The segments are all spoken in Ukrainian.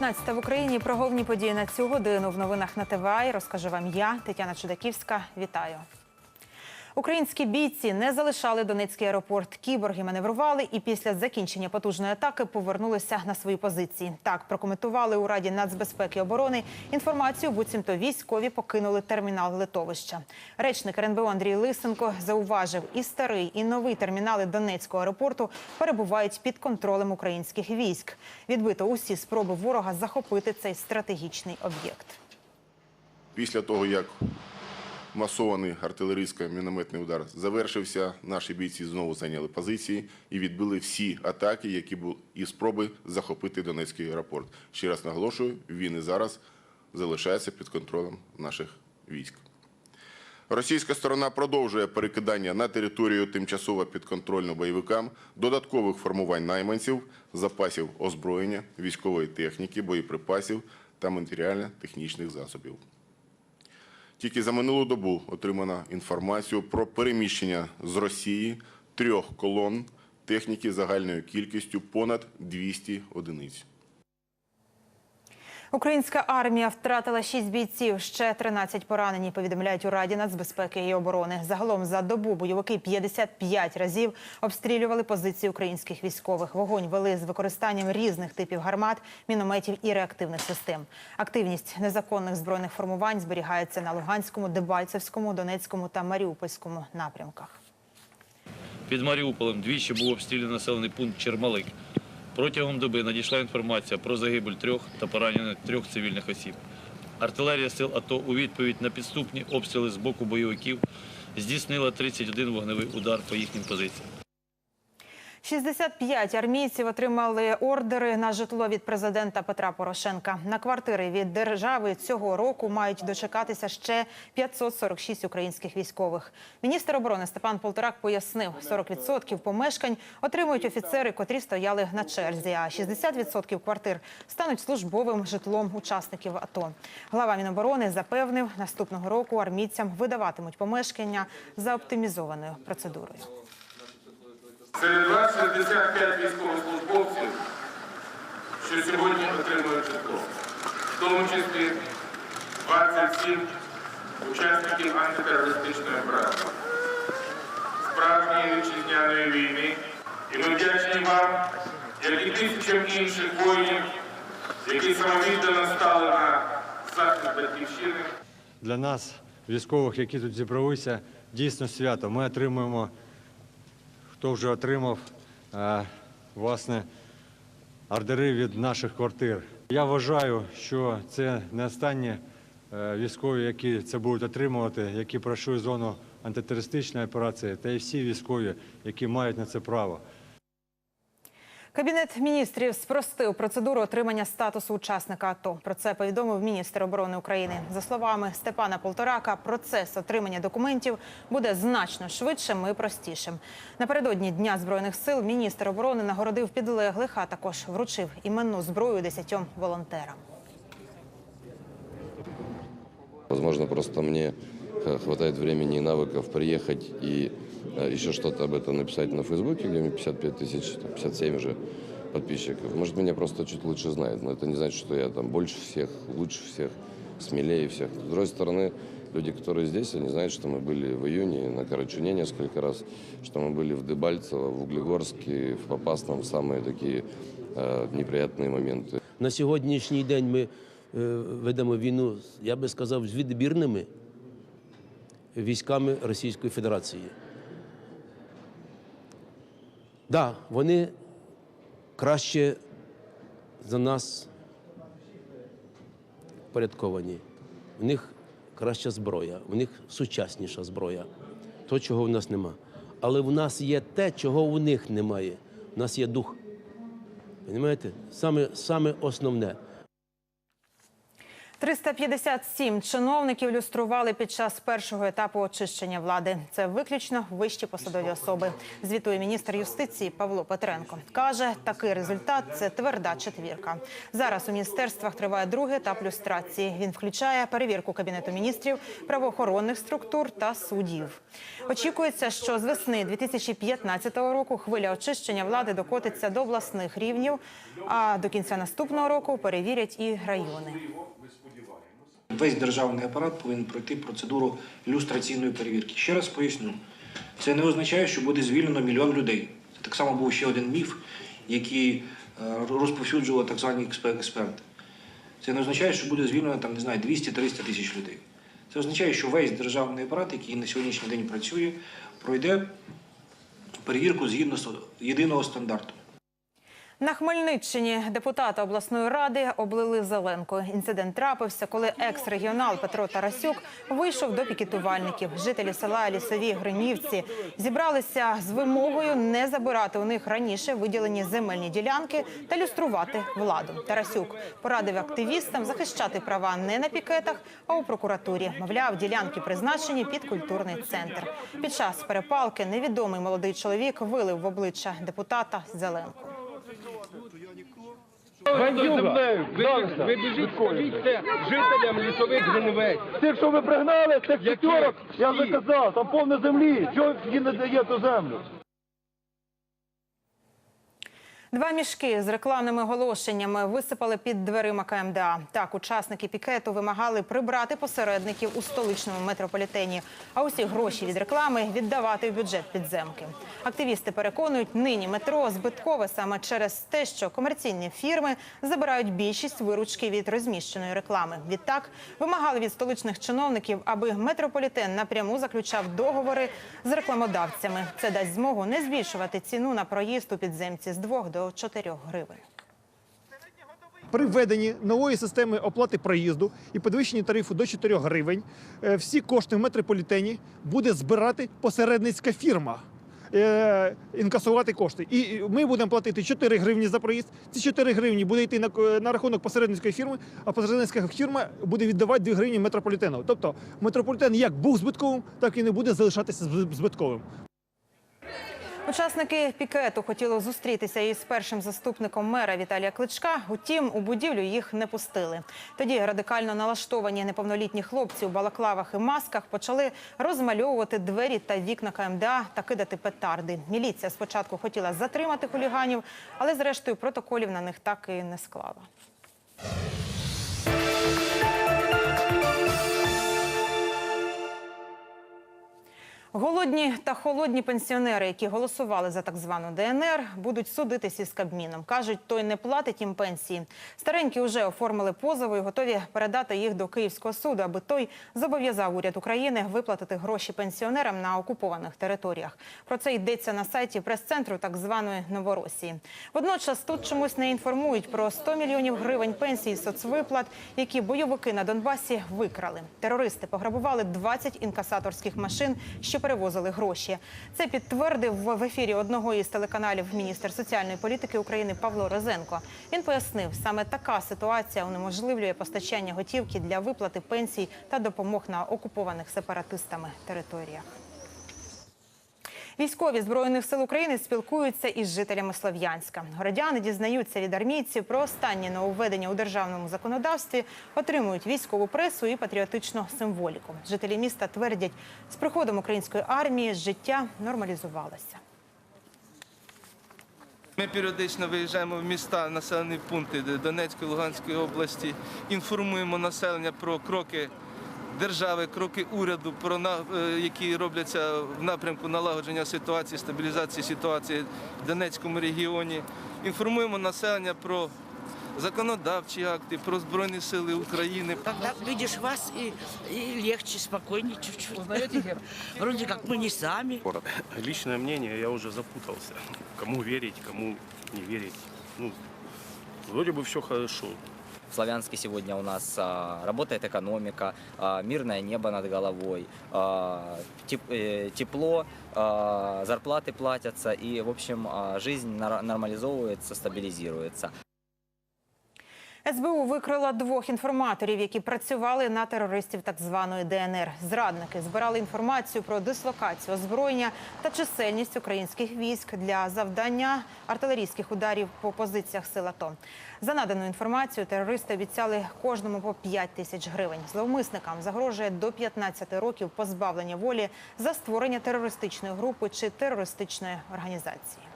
19 в Україні про головні події на цю годину в новинах на ТВА. Розкажу вам я, Тетяна Чудаківська. Вітаю. Українські бійці не залишали Донецький аеропорт. Кіборги маневрували і після закінчення потужної атаки повернулися на свої позиції. Так прокоментували у Раді нацбезпеки і оборони інформацію. Буцімто військові покинули термінал литовища. Речник РНБО Андрій Лисенко зауважив, і старий, і новий термінали Донецького аеропорту перебувають під контролем українських військ. Відбито усі спроби ворога захопити цей стратегічний об'єкт. Після того, як масований артилерійсько-мінометний удар завершився, наші бійці знову зайняли позиції і відбили всі атаки, які були і спроби захопити Донецький аеропорт. Ще раз наголошую, він і зараз залишається під контролем наших військ. Російська сторона продовжує перекидання на територію тимчасово підконтрольну бойовикам додаткових формувань найманців, запасів озброєння, військової техніки, боєприпасів та матеріально-технічних засобів. Тільки за минулу добу отримана інформацію про переміщення з Росії трьох колон техніки загальною кількістю понад 200 одиниць. Українська армія втратила 6 бійців, ще 13 поранені. Повідомляють у Раді нацбезпеки і оборони. Загалом за добу бойовики 55 разів обстрілювали позиції українських військових. Вогонь вели з використанням різних типів гармат, мінометів і реактивних систем. Активність незаконних збройних формувань зберігається на Луганському, Дебальцевському, Донецькому та Маріупольському напрямках. Під Маріуполем двічі був обстріляний населений пункт Чермалик. Протягом доби надійшла інформація про загибель трьох та поранених трьох цивільних осіб. Артилерія сил АТО у відповідь на підступні обстріли з боку бойовиків здійснила 31 вогневий удар по їхнім позиціям. 65 армійців отримали ордери на житло від президента Петра Порошенка. На квартири від держави цього року мають дочекатися ще 546 українських військових. Міністр оборони Степан Полторак пояснив, 40% помешкань отримують офіцери, котрі стояли на черзі, а 60% квартир стануть службовим житлом учасників АТО. Глава Міноборони запевнив, наступного року армійцям видаватимуть помешкання за оптимізованою процедурою. Серед вас 65 військовослужбовців, що сьогодні отримують житло, в тому числі 27 учасників антитерористичної операції, справжньої вітчизняної війни. І ми вдячні вам, як і тисячам інших воїнів, які самовіддано стали на захист батьківщини. Для нас, військових, які тут зібралися, дійсно свято. Ми отримуємо, хто вже отримав, е, власне, ордери від наших квартир. Я вважаю, що це не останні е, військові, які це будуть отримувати, які пройшли зону антитерористичної операції, та й всі військові, які мають на це право. Кабінет міністрів спростив процедуру отримання статусу учасника АТО. Про це повідомив міністр оборони України. За словами Степана Полторака, процес отримання документів буде значно швидшим і простішим. Напередодні Дня збройних сил міністр оборони нагородив підлеглих, а також вручив іменну зброю десятьом волонтерам. Возможно, просто мне э, хватает времени и навыков приехать и э, еще что-то об этом написать на Фейсбуке, где у меня 55 тысяч, там, 57 уже подписчиков. Может, меня просто чуть лучше знают, но это не значит, что я там больше всех, лучше всех, смелее всех. С другой стороны, люди, которые здесь, они знают, что мы были в июне на Карачуне несколько раз, что мы были в Дебальцево, в Углегорске, в Попасном, в самые такие э, неприятные моменты. На сьогоднішній день ми е, ведемо війну, я би сказав, з відбірними військами Російської Федерації. Да, вони краще за нас порядковані. У них краща зброя, у них сучасніша зброя. То, чого в нас нема. Але в нас є те, чого у них немає. У нас є дух. Понимаєте? Саме, саме основне. 357 чиновників люстрували під час першого етапу очищення влади. Це виключно вищі посадові особи. Звітує міністр юстиції Павло Петренко. Каже, такий результат це тверда четвірка. Зараз у міністерствах триває другий етап люстрації. Він включає перевірку кабінету міністрів, правоохоронних структур та суддів. Очікується, що з весни 2015 року хвиля очищення влади докотиться до обласних рівнів. А до кінця наступного року перевірять і райони. Весь державний апарат повинен пройти процедуру люстраційної перевірки. Ще раз поясню, це не означає, що буде звільнено мільйон людей. Це так само був ще один міф, який е, розповсюджували так звані експерти. Це не означає, що буде звільнено там, не знаю, 200-300 тисяч людей. Це означає, що весь державний апарат, який на сьогоднішній день працює, пройде перевірку згідно єдиного стандарту. На Хмельниччині депутата обласної ради облили зеленкою. Інцидент трапився, коли екс-регіонал Петро Тарасюк вийшов до пікетувальників. Жителі села Лісові Гримівці зібралися з вимогою не забирати у них раніше виділені земельні ділянки та люструвати владу. Тарасюк порадив активістам захищати права не на пікетах, а у прокуратурі. Мовляв, ділянки призначені під культурний центр. Під час перепалки невідомий молодий чоловік вилив в обличчя депутата зеленку. Ви, біжіть, скажіть жителям лісових гриневець. Тих, що ви пригнали, цих п'ятерок, я заказав, казав, там повне землі. Чого їй не дає ту землю? Два мішки з рекламними оголошеннями висипали під дверима КМДА. Так, учасники пікету вимагали прибрати посередників у столичному метрополітені, а усі гроші від реклами віддавати в бюджет підземки. Активісти переконують, нині метро збиткове саме через те, що комерційні фірми забирають більшість виручки від розміщеної реклами. Відтак вимагали від столичних чиновників, аби метрополітен напряму заключав договори з рекламодавцями. Це дасть змогу не збільшувати ціну на проїзд у підземці з 2 до 4 гривень. При введенні нової системи оплати проїзду і підвищенні тарифу до 4 гривень е, всі кошти в метрополітені буде збирати посередницька фірма. е, Інкасувати кошти. І ми будемо платити 4 гривні за проїзд. Ці 4 гривні буде йти на, на рахунок посередницької фірми, а посередницька фірма буде віддавати 2 гривні метрополітену. Тобто метрополітен як був збитковим, так і не буде залишатися збитковим. Учасники пікету хотіли зустрітися із першим заступником мера Віталія Кличка. Утім, у будівлю їх не пустили. Тоді радикально налаштовані неповнолітні хлопці у балаклавах і масках почали розмальовувати двері та вікна КМДА та кидати петарди. Міліція спочатку хотіла затримати хуліганів, але зрештою протоколів на них так і не склала. Голодні та холодні пенсіонери, які голосували за так звану ДНР, будуть судитись із Кабміном. Кажуть, той не платить їм пенсії. Старенькі вже оформили позови і готові передати їх до Київського суду, аби той зобов'язав уряд України виплатити гроші пенсіонерам на окупованих територіях. Про це йдеться на сайті прес-центру так званої Новоросії. Водночас тут чомусь не інформують про 100 мільйонів гривень пенсій і соцвиплат, які бойовики на Донбасі викрали. Терористи пограбували 20 інкасаторських машин, що перевозили гроші. Це підтвердив в ефірі одного із телеканалів міністр соціальної політики України Павло Розенко. Він пояснив, саме така ситуація унеможливлює постачання готівки для виплати пенсій та допомог на окупованих сепаратистами територіях. Військові збройних сил України спілкуються із жителями Слов'янська. Городяни дізнаються від армійців про останні нововведення у державному законодавстві, отримують військову пресу і патріотичну символіку. Жителі міста твердять, з приходом української армії життя нормалізувалося. Ми періодично виїжджаємо в міста, населені пункти Донецької, Луганської області, інформуємо населення про кроки держави, кроки уряду, про на- е, які робляться в напрямку налагодження ситуації, стабілізації ситуації в Донецькому регіоні. Інформуємо населення про законодавчі акти, про Збройні Сили України. Когда видишь вас, и, и легче, спокойнее чуть-чуть. Узнаете герб? Вроде как мы не сами. Личное мнение, я уже запутался. Кому верить, кому не верить. Ну, вроде бы все хорошо В Славянске сегодня у нас а, работает экономика, а, мирное небо над головой, а, теп- э, тепло, а, зарплаты платятся и, в общем, а, жизнь нар- нормализовывается, стабилизируется. СБУ викрила двох інформаторів, які працювали на терористів так званої ДНР. Зрадники збирали інформацію про дислокацію озброєння та чисельність українських військ для завдання артилерійських ударів по позиціях сил АТО. За надану інформацію терористи обіцяли кожному по 5 тисяч гривень. Зловмисникам загрожує до 15 років позбавлення волі за створення терористичної групи чи терористичної організації.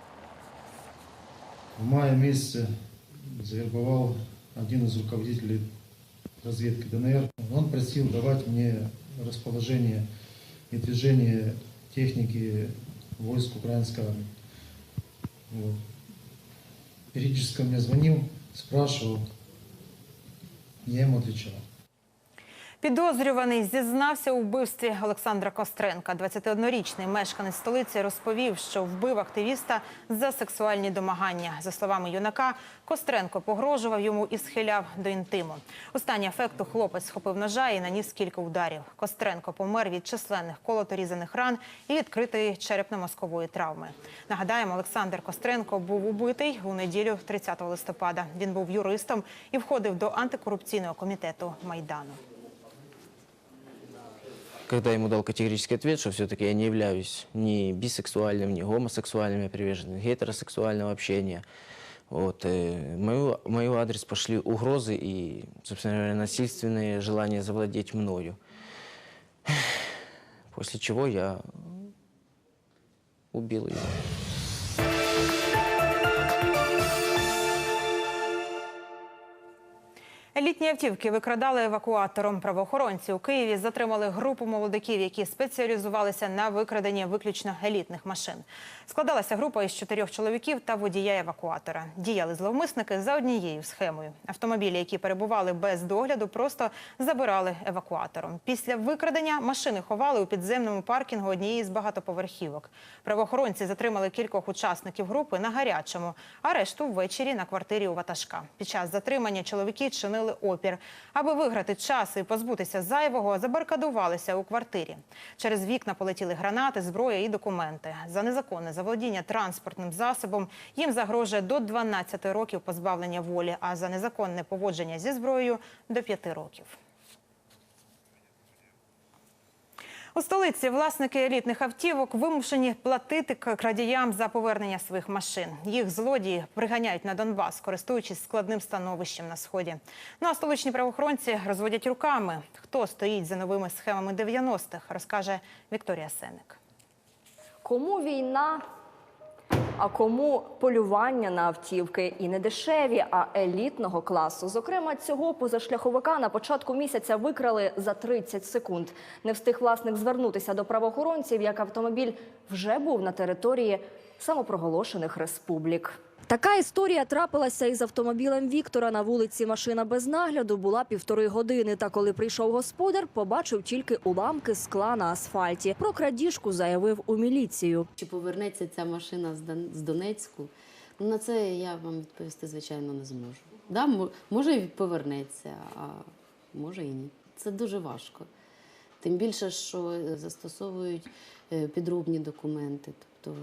В мае месяце завербовал один из руководителей разведки ДНР. Он просил давать мне расположение и движение техники войск украинской армии. Вот. Периодически мне звонил, спрашивал, я ему отвечал. Підозрюваний зізнався у вбивстві Олександра Костренка. 21-річний мешканець столиці розповів, що вбив активіста за сексуальні домагання. За словами юнака, Костренко погрожував йому і схиляв до інтиму. У стані афекту хлопець схопив ножа і наніс кілька ударів. Костренко помер від численних колоторізаних ран і відкритої черепно-мозкової травми. Нагадаємо, Олександр Костренко був убитий у неділю 30 листопада. Він був юристом і входив до антикорупційного комітету Майдану когда ему дал категорический ответ, что все-таки я не являюсь ни бисексуальным, ни гомосексуальным, я привержен гетеросексуального общения. Вот, э, в мою, в мою адрес пошли угрозы и, собственно говоря, насильственные желания завладеть мною. После чего я убил его. Елітні автівки викрадали евакуатором. Правоохоронці у Києві затримали групу молодиків, які спеціалізувалися на викраденні виключно елітних машин. Складалася група із чотирьох чоловіків та водія евакуатора. Діяли зловмисники за однією схемою. Автомобілі, які перебували без догляду, просто забирали евакуатором. Після викрадення машини ховали у підземному паркінгу однієї з багатоповерхівок. Правоохоронці затримали кількох учасників групи на гарячому, а решту ввечері на квартирі у ватажка. Під час затримання чоловіки чинили опір. Аби виграти час і позбутися зайвого, забаркадувалися у квартирі. Через вікна полетіли гранати, зброя і документи. За незаконне заволодіння транспортним засобом їм загрожує до 12 років позбавлення волі, а за незаконне поводження зі зброєю – до 5 років. У столиці власники елітних автівок вимушені платити крадіям за повернення своїх машин. Їх злодії приганяють на Донбас, користуючись складним становищем на сході. Ну а столичні правоохоронці розводять руками. Хто стоїть за новими схемами 90-х, розкаже Вікторія Сеник. Кому війна, а кому полювання на автівки і не дешеві, а елітного класу. Зокрема, цього позашляховика на початку місяця викрали за 30 секунд. Не встиг власник звернутися до правоохоронців, як автомобіль вже був на території самопроголошених республік. Така історія трапилася із автомобілем Віктора на вулиці. Машина без нагляду була півтори години. Та коли прийшов господар, побачив тільки уламки скла на асфальті. Про крадіжку заявив у міліцію. Чи повернеться ця машина з Донецьку? Ну, на це я вам відповісти, звичайно, не зможу. Да, може і повернеться, а може і ні. Це дуже важко. Тим більше, що е, застосовують е, підробні документи, тобто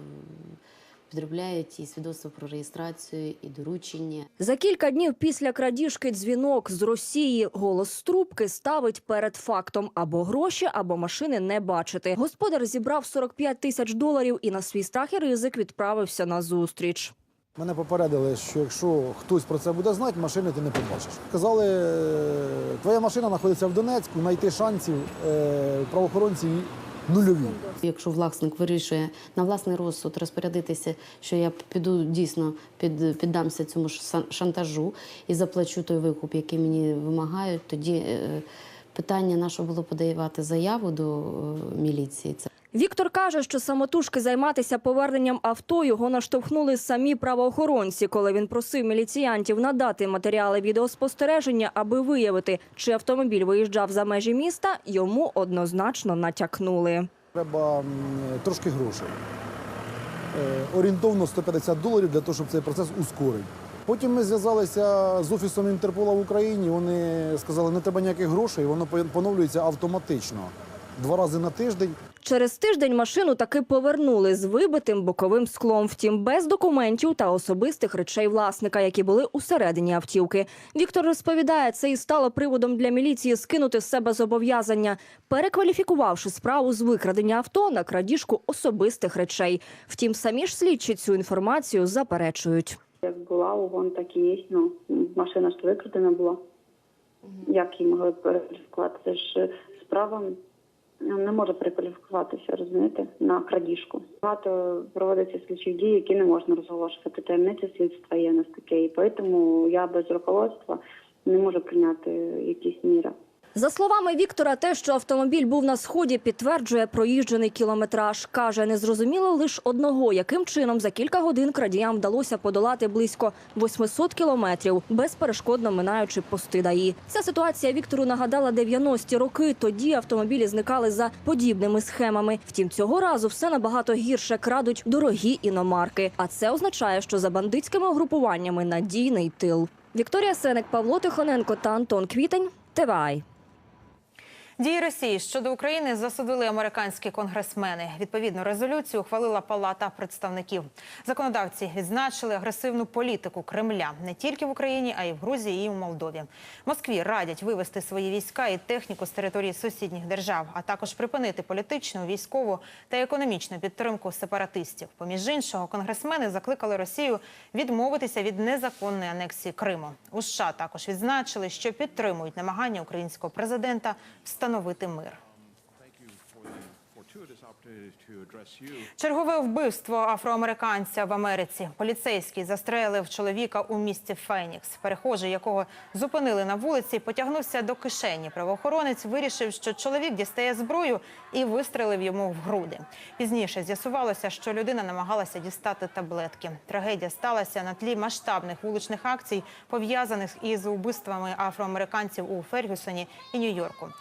підробляють і свідоцтво про реєстрацію, і доручення. За кілька днів після крадіжки дзвінок з Росії голос з трубки ставить перед фактом або гроші, або машини не бачити. Господар зібрав 45 тисяч доларів і на свій страх і ризик відправився на зустріч. Мене попередили, що якщо хтось про це буде знати, машини ти не побачиш. Казали, е, твоя машина знаходиться в Донецьку, знайти шансів е, правоохоронців нульові. Якщо власник вирішує на власний розсуд розпорядитися, що я піду дійсно під, піддамся цьому шантажу і заплачу той викуп, який мені вимагають, тоді е, питання наше було подавати заяву до е, міліції. Віктор каже, що самотужки займатися поверненням авто його наштовхнули самі правоохоронці, коли він просив міліціянтів надати матеріали відеоспостереження, аби виявити, чи автомобіль виїжджав за межі міста. Йому однозначно натякнули. Треба трошки грошей. Е, Орієнтовно 150 доларів для того, щоб цей процес ускорити. Потім ми зв'язалися з офісом Інтерпола в Україні. Вони сказали, що не треба ніяких грошей, воно поновлюється автоматично. Два рази на тиждень. Через тиждень машину таки повернули з вибитим боковим склом, втім без документів та особистих речей власника, які були усередині автівки. Віктор розповідає, це і стало приводом для міліції скинути з себе зобов'язання, перекваліфікувавши справу з викрадення авто на крадіжку особистих речей. Втім, самі ж слідчі цю інформацію заперечують. Як була угон, так і є. Ну, машина ж викрадена була. Як її могли перекваліфікувати? Це ж справа ну, не може перекваліфікуватися, розумієте, на крадіжку. Багато проводиться слідчих дій, які не можна розголошувати. Таємниця слідства є у нас таке. І тому я без руководства не можу прийняти якісь міри. За словами Віктора, те, що автомобіль був на сході, підтверджує проїжджений кілометраж. Каже, не зрозуміло лише одного, яким чином за кілька годин крадіям вдалося подолати близько 800 кілометрів, безперешкодно минаючи пости ДАІ. Ця ситуація Віктору нагадала 90-ті роки. Тоді автомобілі зникали за подібними схемами. Втім, цього разу все набагато гірше крадуть дорогі іномарки. А це означає, що за бандитськими угрупуваннями надійний тил. Вікторія Сеник, Павло Тихоненко та Антон Квітень. ТВАЙ. Дії Росії щодо України засудили американські конгресмени. Відповідну резолюцію ухвалила Палата представників. Законодавці відзначили агресивну політику Кремля не тільки в Україні, а й в Грузії і в Молдові. Москві радять вивести свої війська і техніку з території сусідніх держав, а також припинити політичну, військову та економічну підтримку сепаратистів. Поміж іншого, конгресмени закликали Росію відмовитися від незаконної анексії Криму. У США також відзначили, що підтримують намагання українського президента встановити мир. Чергове вбивство афроамериканця в Америці. Поліцейський застрелив чоловіка у місті Фенікс. Перехожий, якого зупинили на вулиці, потягнувся до кишені. Правоохоронець вирішив, що чоловік дістає зброю і вистрелив йому в груди. Пізніше з'ясувалося, що людина намагалася дістати таблетки. Трагедія сталася на тлі масштабних вуличних акцій, пов'язаних із убивствами афроамериканців у Фергюсоні і Нью-Йорку.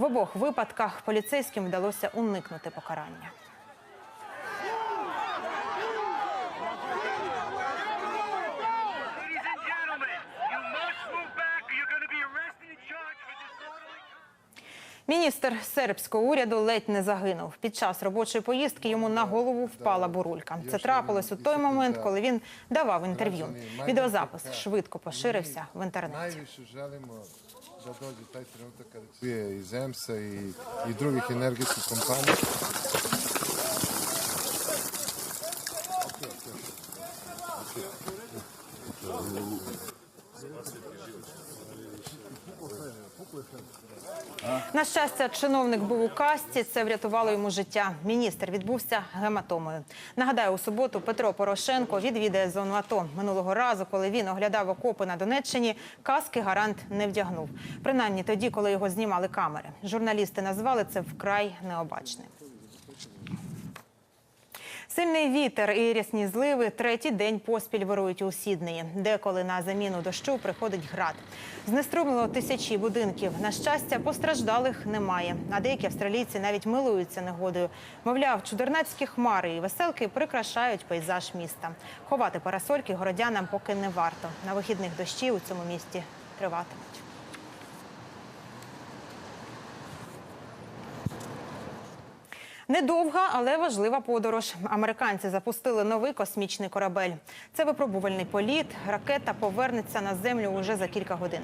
В обох випадках поліцейським вдалося уникнути покарання. Міністр сербського уряду ледь не загинув. Під час робочої поїздки йому на голову впала бурулька. Це трапилось у той момент, коли він давав інтерв'ю. Відеозапис швидко поширився в інтернеті. Da dođe taj trenutak kada će iz EMS-a i, i drugih energetskih kompanija. На щастя, чиновник був у касті. Це врятувало йому життя. Міністр відбувся гематомою. Нагадаю, у суботу Петро Порошенко відвідає зону АТО. Минулого разу, коли він оглядав окопи на Донеччині, каски гарант не вдягнув. Принаймні тоді, коли його знімали камери. Журналісти назвали це вкрай необачним. Сильний вітер і рясні зливи третій день поспіль вирують у Сіднеї. Деколи на заміну дощу приходить град. Знеструмило тисячі будинків. На щастя, постраждалих немає. А деякі австралійці навіть милуються негодою. Мовляв, чудернацькі хмари і веселки прикрашають пейзаж міста. Ховати парасольки городянам поки не варто. На вихідних дощі у цьому місті триватимуть. Недовга, але важлива подорож. Американці запустили новий космічний корабель. Це випробувальний політ. Ракета повернеться на землю уже за кілька годин.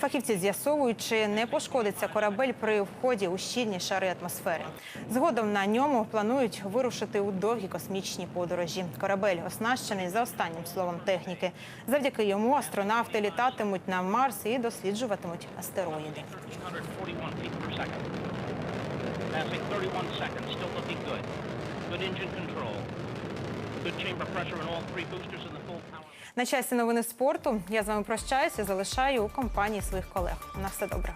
Фахівці з'ясовують, чи не пошкодиться корабель при вході у щільні шари атмосфери. Згодом на ньому планують вирушити у довгі космічні подорожі. Корабель оснащений за останнім словом техніки. Завдяки йому астронавти літатимуть на Марс і досліджуватимуть астероїди. Passing 31 seconds, still looking good. Good engine control. Good chamber pressure in all three boosters and the full power. На часі новини спорту. Я з вами прощаюся. Залишаю у компанії своїх колег. На все добре.